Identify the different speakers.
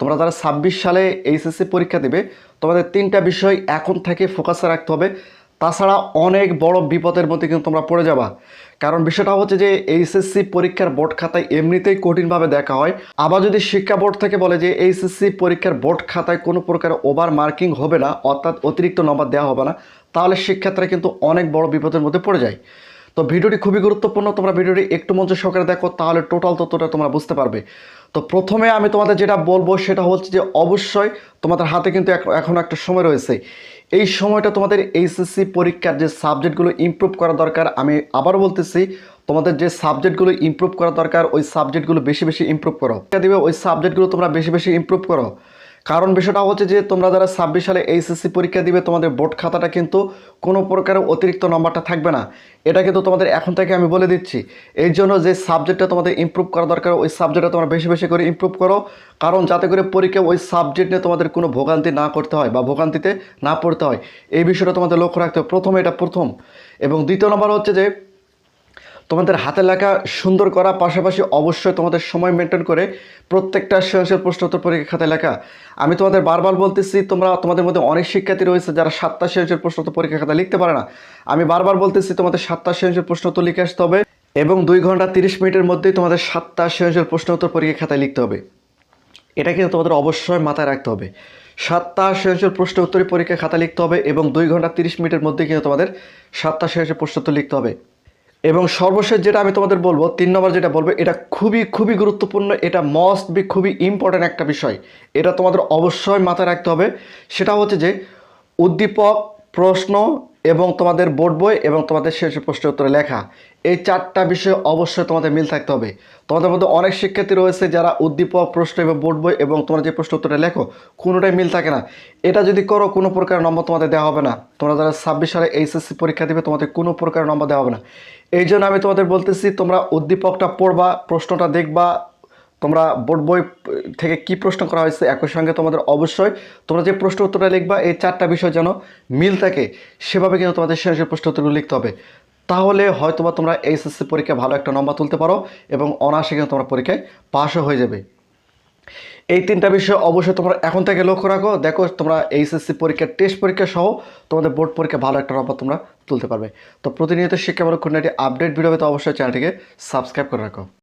Speaker 1: তোমরা যারা ছাব্বিশ সালে এইচএসসি পরীক্ষা দেবে, তোমাদের তিনটা বিষয় এখন থেকে ফোকাসে রাখতে হবে। তাছাড়া অনেক বড় বিপদের মধ্যে কিন্তু তোমরা পড়ে যাবা। কারণ বিষয়টা হচ্ছে যে এইচএসসি পরীক্ষার বোর্ড খাতায় এমনিতেই কঠিনভাবে দেখা হয়। আবার যদি শিক্ষা বোর্ড থেকে বলে যে এইচএসসি পরীক্ষার বোর্ড খাতায় কোনো প্রকার ওভার মার্কিং হবে না, অর্থাৎ অতিরিক্ত নম্বর দেওয়া হবে না, তাহলে শিক্ষার্থীরা কিন্তু অনেক বড় বিপদের মধ্যে পড়ে যায়। তো ভিডিওটি খুবই গুরুত্বপূর্ণ, তোমরা ভিডিওটি একটু মঞ্চ সহকারে দেখো, তাহলে টোটাল তথ্যটা তোমরা বুঝতে পারবে। তো প্রথমে আমি তোমাদের যেটা বলব সেটা হচ্ছে যে অবশ্যই তোমাদের হাতে কিন্তু এখন একটা সময় রয়েছে। এই সময়টা তোমাদের এইচএসসি পরীক্ষার যে সাবজেক্টগুলো ইমপ্রুভ করা দরকার, আমি আবারও বলতেছি, তোমাদের যে সাবজেক্টগুলো ইমপ্রুভ করা দরকার, ওই সাবজেক্টগুলো বেশি বেশি ইমপ্রুভ করো। দিবে, ওই সাবজেক্টগুলো তোমরা বেশি বেশি ইমপ্রুভ করো। কারণ বিষয়টা হচ্ছে যে তোমরা যারা ছাব্বিশ সালে এইচএসসি পরীক্ষা দিবে, তোমাদের বোর্ড খাতাটা কিন্তু কোনো প্রকারের অতিরিক্ত নম্বরটা থাকবে না। এটা কিন্তু তোমাদের এখন থেকে আমি বলে দিচ্ছি। এই জন্য যে সাবজেক্টটা তোমাদের ইমপ্রুভ করা দরকার, ওই সাবজেক্টটা তোমরা বেশি বেশি করে ইমপ্রুভ করো। কারণ যাতে করে পরীক্ষা ওই সাবজেক্ট নিয়ে তোমাদের কোনো ভোগান্তি না করতে হয় বা ভোগান্তিতে না পড়তে হয়। এই বিষয়টা তোমাদের লক্ষ্য রাখতে হবে। প্রথম এটা প্রথম। এবং দ্বিতীয় নম্বর হচ্ছে যে তোমাদের হাতে লেখা সুন্দর করা, পাশাপাশি অবশ্যই তোমাদের সময় মেনটেন করে প্রত্যেকটা সৃজনশীল প্রশ্নোত্তর পরীক্ষা খাতায় লেখা। আমি তোমাদের বারবার বলতেছি, তোমরা তোমাদের মধ্যে অনেক শিক্ষার্থী রয়েছে যারা সাতটা সৃজনশীল প্রশ্নোত্তর পরীক্ষা খাতা লিখতে পারে না। আমি বারবার বলতেছি, তোমাদের সাতটা সৃজনশীল প্রশ্নোত্তর লিখে আসতে হবে এবং দুই ঘণ্টা তিরিশ মিনিটের মধ্যেই তোমাদের সাতটা সৃজনশীল প্রশ্নোত্তর পরীক্ষা খাতায় লিখতে হবে। এটা কিন্তু তোমাদের অবশ্যই মাথায় রাখতে হবে। সাতটা সৃজনশীল প্রশ্ন উত্তরী পরীক্ষা খাতা লিখতে হবে এবং দুই ঘণ্টা তিরিশ মিনিটের মধ্যে কিন্তু তোমাদের সাতটা সৃজনশীল প্রশ্ন লিখতে হবে। এবং সর্বশেষ যেটা আমি তোমাদের বলব, তিন নম্বর যেটা বলব, এটা খুবই খুবই গুরুত্বপূর্ণ, এটা মস্ট বি খুবই ইম্পর্ট্যান্ট একটা বিষয়। এটা তোমাদের অবশ্যই মাথায় রাখতে হবে। সেটা হচ্ছে যে, উদ্দীপক, প্রশ্ন এবং তোমাদের বোর্ড বই এবং তোমাদের শেষ প্রশ্নের উত্তরে লেখা। এই চারটা বিষয়ে অবশ্যই তোমাদের মিল থাকতে হবে। তোমাদের মধ্যে অনেক শিক্ষার্থী রয়েছে যারা উদ্দীপক, প্রশ্ন এবং বোর্ড বই এবং তোমরা যে প্রশ্ন উত্তরে লেখো, কোনোটাই মিল থাকে না। এটা যদি করো, কোনো প্রকার নম্বর তোমাদের দেওয়া হবে না। তোমরা যারা ছাব্বিশ সালে এইচএসসি পরীক্ষা দেবে, তোমাদের কোনো প্রকার নম্বর দেওয়া হবে না। এই জন্য আমি তোমাদের বলতেছি, তোমরা উদ্দীপকটা পড়বা, প্রশ্নটা দেখবা তোমরা বোর্ড বই থেকে কি প্রশ্ন করা হয়েছে একই সঙ্গে তোমাদের অবশ্যই তোমরা যে প্রশ্ন উত্তরটা লিখবা, এই চারটা বিষয় যেন মিল থাকে, সেভাবে কিন্তু তোমাদের শেষের প্রশ্ন উত্তরগুলো লিখতে হবে। তাহলে হয়তোবা তোমরা এইচএসসি পরীক্ষায় ভালো একটা নম্বর তুলতে পারো এবং অনায়াসে কিন্তু তোমরা পরীক্ষায় পাশও হয়ে যাবে। এই তিনটা বিষয় অবশ্যই তোমরা এখন থেকে লক্ষ্য রাখো, দেখো তোমরা এইচএসসি পরীক্ষা, টেস্ট পরীক্ষা সহ তোমাদের বোর্ড পরীক্ষা ভালো একটা নম্বর তোমরা তুলতে পারবে। তো প্রতিনিয়ত শিক্ষামূলক খুঁটিনাটি আপডেট ভিডিও পেতে অবশ্যই চ্যানেলটিকে সাবস্ক্রাইব করে রাখো।